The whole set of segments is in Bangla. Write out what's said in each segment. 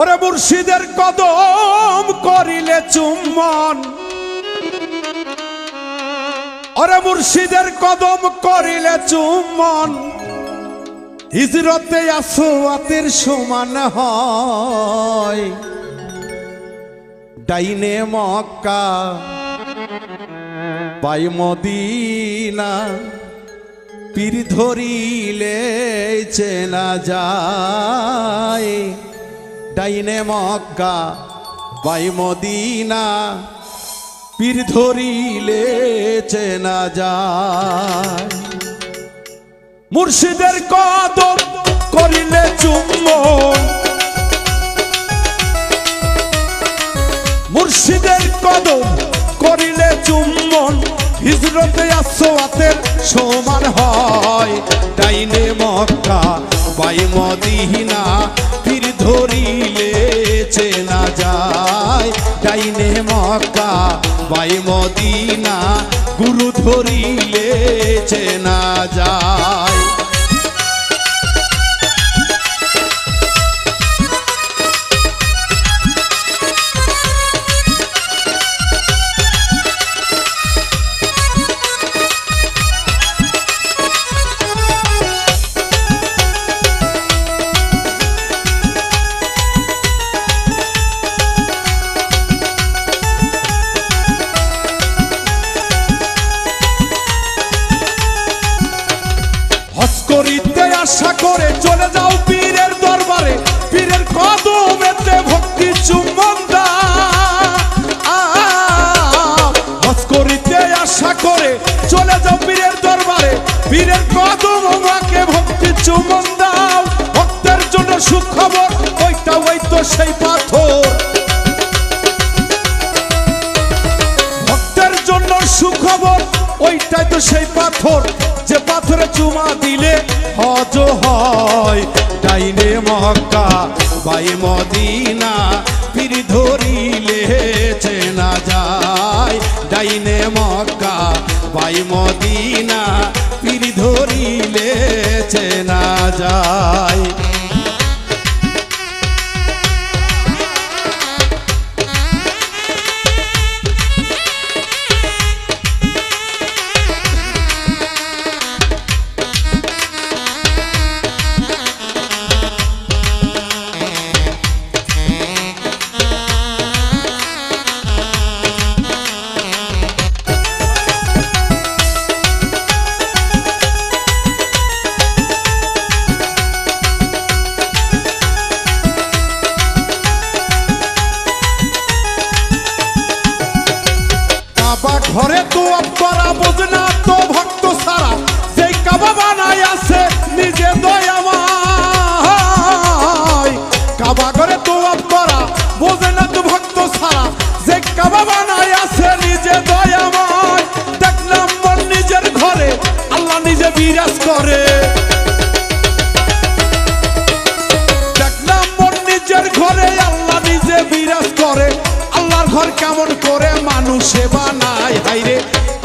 ওরে মুর্শিদের কদম করিলে চুম্বন। ওরে মুর্শিদের কদম করিলে চুম্বন। হিজরতে আসোয়াতের সমান হয়। ডাইনে মক্কা, বাই মদিনা, পীর ধরিলে চেনা যায়। ডাইনে মক্কা বাই মদিনা, পীর ধরিলে চেনা যায়। মুর্শিদের কদম করিলে চুম্বন মুর্শিদের কদম করিলে চুম্বন হিজরতে আসোয়াতের সমান হয় ডাইনে মক্কা বাই মদিনা, পীর ধরিলে বাই মদিনা গুরু ধরিলে চেনা যায় চলে যাও পীরের দরবারে। পীরের কদমেতে ভক্তি চুম্বন হজ করিতে আশা করে চলে যাও পীরের দরবারে। পীরের কদম আমাকে ভক্তি চুম্বন দাও ভক্তের জন্য সুখবর, ওইটা ওই তো সেই পাথর। ভক্তের জন্য সুখবর, ওইটাই তো সেই পাথর। যে পাথরে চুমা দিলে হজ হয়। ডাইনে মক্কা, বাই মদিনা, পীর ধরিলে চেনা যায়। ডাইনে মক্কা, বাই মদিনা, পীর ধরিলে চেনা যায়। কাবা বানাই আছে তো ভক্ত ঘরে, আল্লাহ নিজে বিরাজ করে। দেখলাম নিজের ঘরে, আল্লাহ নিজে বিরাজ করে। আল্লাহর ঘর কেমন করে মানুষে বানায় হাইরে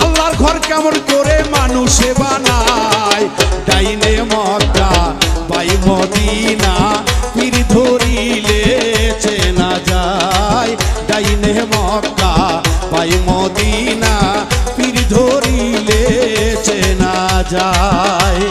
আল্লাহর ঘর কেমন করে মানুষে বানায়। মদিনা পীর ধরিলে চেনা যায়। ডাইনে মক্কা বাই মদিনা পীর ধরিলে চেনা যায়।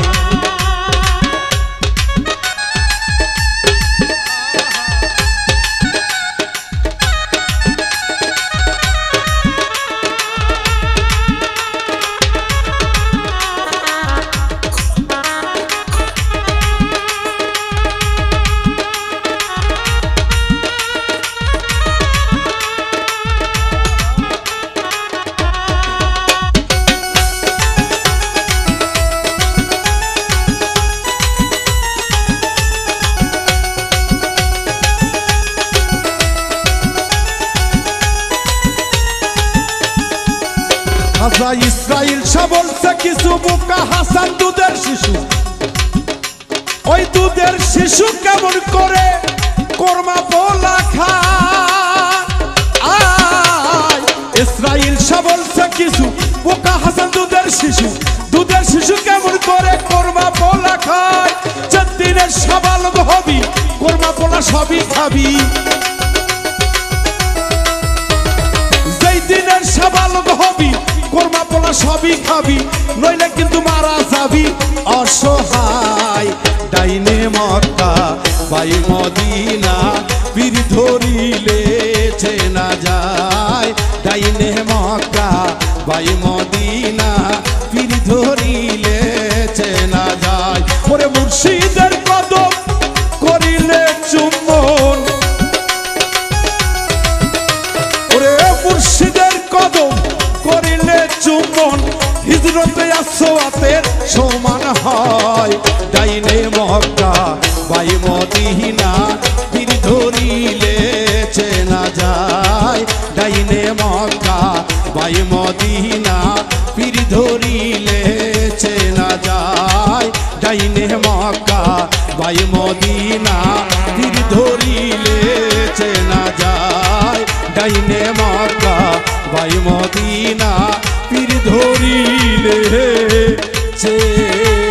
হাজা ইসরাইল সা বলছে কিছু বোকা হাসান দুধের শিশু। ওই দুধের শিশু কেমন করে কোরমা পোলা খায়? ইসরাইল সা বলছে কিছু বোকা হাসান দুধের শিশু। দুধের শিশু কেমন করে কোরমা পোলা খায়? চার দিনের সাবালক হবি, কোরমা পোলা সবই খাবি। সাবালক হবি সবই খাবি নইলে কিন্তু মারা যাবি। অসহায়, ডাইনে মক্কা বাই মদিনা, পীর ধরিলে চেনা যায়। ডাইনে মক্কা বাই হিজরতে আসোয়াতের সমান হয়। ডাইনে মক্কা বাই মদিনা তীর ধরিলে চেনা যায়। ডাইনে মক্কা বাই মদিনা, পীর ধরিলে চেনা যায়। ডাইনে মক্কা বাই মদিনা, পীর ধরিলে চেনা যায়। ডাইনে মক্কা বাই মদিনা পীর ধরিলে চেনা